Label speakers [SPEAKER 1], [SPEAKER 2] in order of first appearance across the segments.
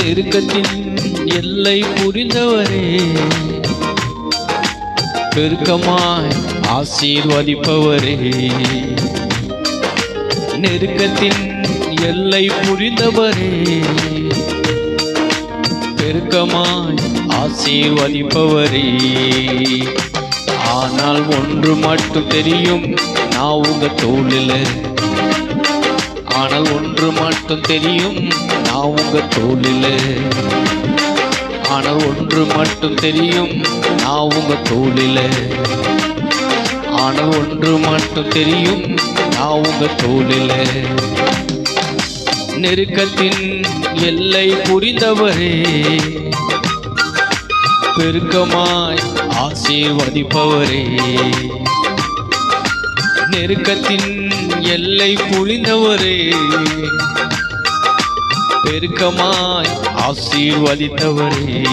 [SPEAKER 1] நெருக்கத்தின் எல்லை புரிந்தவரே. பெருக்கமாய் ஆசீர்வதிப்பவரே. நெருக்கத்தின் எல்லை புரிந்தவரே. பெருக்கமாய் ஆசீர்வதிப்பவரே. ஆனால் ஒன்று மட்டும் தெரியும் நான் உங்க தோளில் ஆனால் ஒன்று மட்டும் தெரியும் நான் உங்க தோளில். ஆனால் ஒன்று மட்டும் தெரியும் நான் உங்க தோளில். ஆனால் ஒன்று மட்டும் தெரியும் நான் உங்க தோளில். நெருக்கத்தின் எல்லை புரிந்தவரே பெருக்கமாய் ஆசீர்வதிப்பவரே. நெருக்கத்தின் எல்லை புரிந்தவரே. பெருக்கமாய் ஆசீர்வதித்தவரே.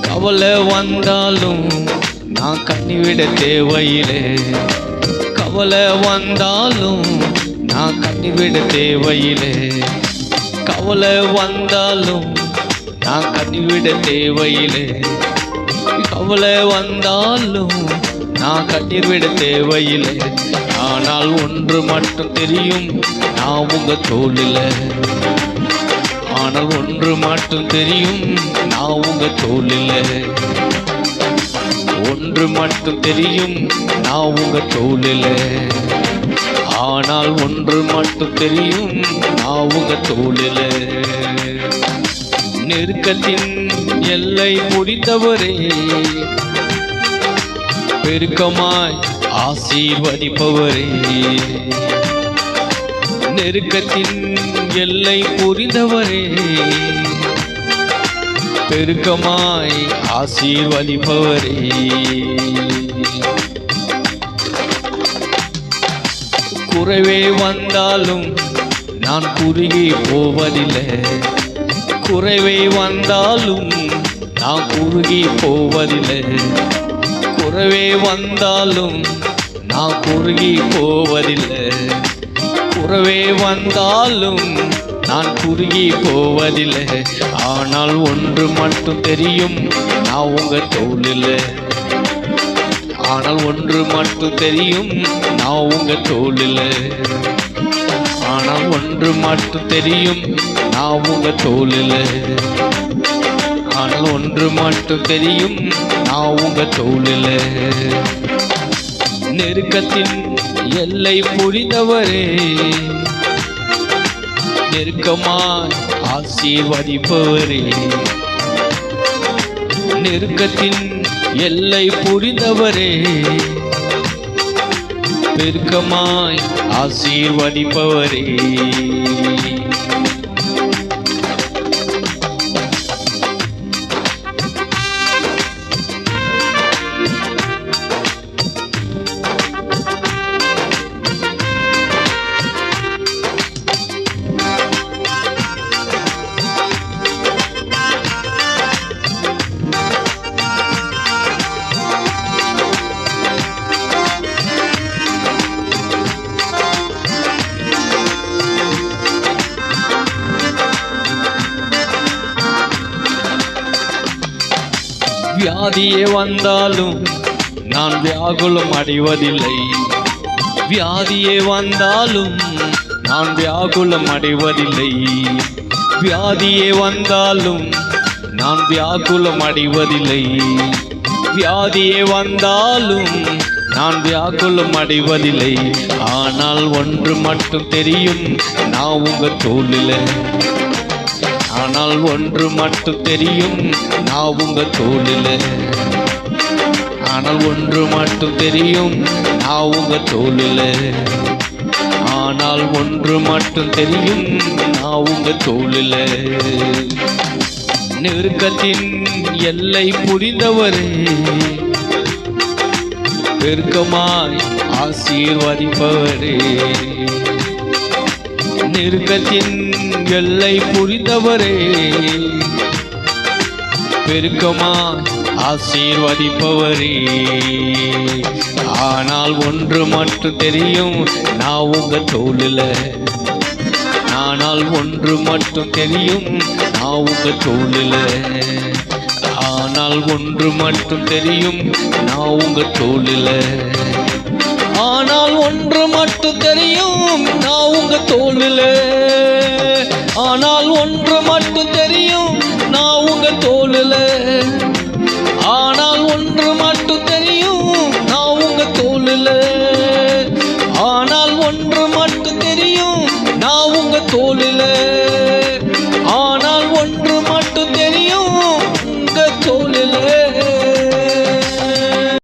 [SPEAKER 1] கவலை வந்தாலும் நான் கண்ணிவிட தேவையிலே கவலை வந்தாலும் நான் கண்ணிவிட தேவையிலே கவலை வந்தாலும் நான் கண்ணிவிட தேவையிலே கவலை வந்தாலும் நான் கண்ணீர் தேவையில்லை. ஆனால் ஒன்று மட்டும் தெரியும் நான் உங்க தோளில். ஆனால் ஒன்று மட்டும் தெரியும் நான் உங்க தோளில். ஒன்று மட்டும் தெரியும் நான் உங்க தோளில். ஆனால் ஒன்று மட்டும் தெரியும் நான் உங்க தோளில். நெருக்கத்தின் எல்லை முடித்தவரே பெருக்கமாய் ஆசீர்வதிப்பவரே. நெருக்கத்தின் எல்லை புரிந்தவரே. பெருக்கமாய் ஆசீர்வதிப்பவரே. குறைவே வந்தாலும் நான் குறுகி போவதில்லை. குறைவே வந்தாலும் நான் குறுகி போவதில்லை. உறவே வந்தாலும் நான் குறுகி போவதில்லை. உறவே வந்தாலும் நான் குறுகி போவதில்லை. ஆனால் ஒன்று மட்டும் தெரியும் நான் உங்க தோளில். ஆனால் ஒன்று மட்டும் தெரியும் நான் உங்க தோளில். ஆனால் ஒன்று மட்டும் தெரியும் நான் உங்க தோளில். ஆனால் ஒன்று மட்டும் தெரியும். நான் உங்க தோளில். நெருக்கத்தின் எல்லை புரிந்தவரே. நெருக்கமாய் ஆசீர்வதிப்பவரே. நெருக்கத்தின் எல்லை புரிந்தவரே. பெருக்கமாய் ஆசீர்வதிப்பவரே. வியாதியே வந்தாலும் நான் வியாகுலம் அடைவதில்லை. வியாதியே வந்தாலும் நான் வியாகுலம் அடைவதில்லை. வியாதியே வந்தாலும் நான் வியாகுலம் அடைவதில்லை. வியாதியே வந்தாலும் நான் வியாக்குலம் அடைவதில்லை. ஆனால் ஒன்று மட்டும் தெரியும் நான் உங்க தோளில் ஆனால் ஒன்று மட்டும் தெரியும் நான் உங்க தோளில். ஆனால் ஒன்று மட்டும் தெரியும் நான் உங்க தோளில். ஆனால் ஒன்று மட்டும் தெரியும் நான் உங்க தோளில். நெருக்கத்தின் எல்லை புரிந்தவரே பெருக்கமாய் ஆசீர்வதிப்பவரே. நெருக்கத்தின் எல்லை புரிந்தவரே. பெருக்கமா ஆசீர்வதிப்பவரே. ஆனால் ஒன்று மட்டும் தெரியும் நான் உங்க தோளில். ஆனால் ஒன்று மட்டும் தெரியும் நான் உங்க தோளில். ஆனால் ஒன்று மட்டும் தெரியும் நான் உங்க தோளில். ஆனால் ஒன்று மட்டும் தெரியும். நான் உங்க தோல்வில ஆனால் ஒன்று